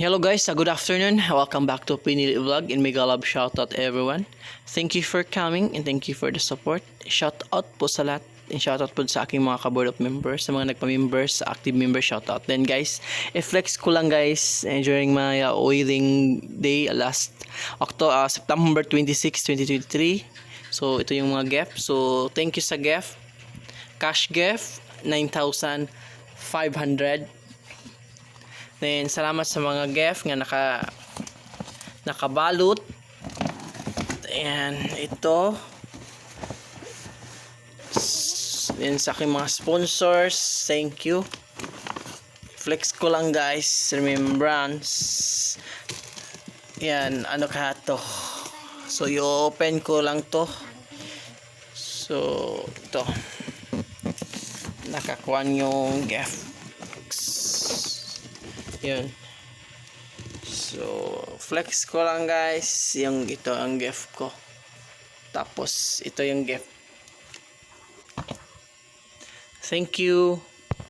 Hello guys, uh, good afternoon. Welcome back to Pinili Vlog and mega love shoutout everyone. Thank you for coming and thank you for the support. Shout out po sa lahat and shout out po sa aking mga ka-board of members, sa mga nagpa-members, sa active member shoutout. Then guys, i-flex ko lang guys eh, during my uh, oiling day uh, last October, September 26, 2023. So ito yung mga GEF. So thank you sa GEF. Cash GEF 9,500. Then, salamat sa mga GEF nga naka nakabalot. Ayan, ito. Then, sa aking mga sponsors, thank you. Flex ko lang guys, remembrance. Yan, ano ka to? So, i-open ko lang to. So, ito. Nakakuan yung GEF. Yun. So, flex ko lang guys. Yung ito ang gift ko. Tapos, ito yung gift. Thank you.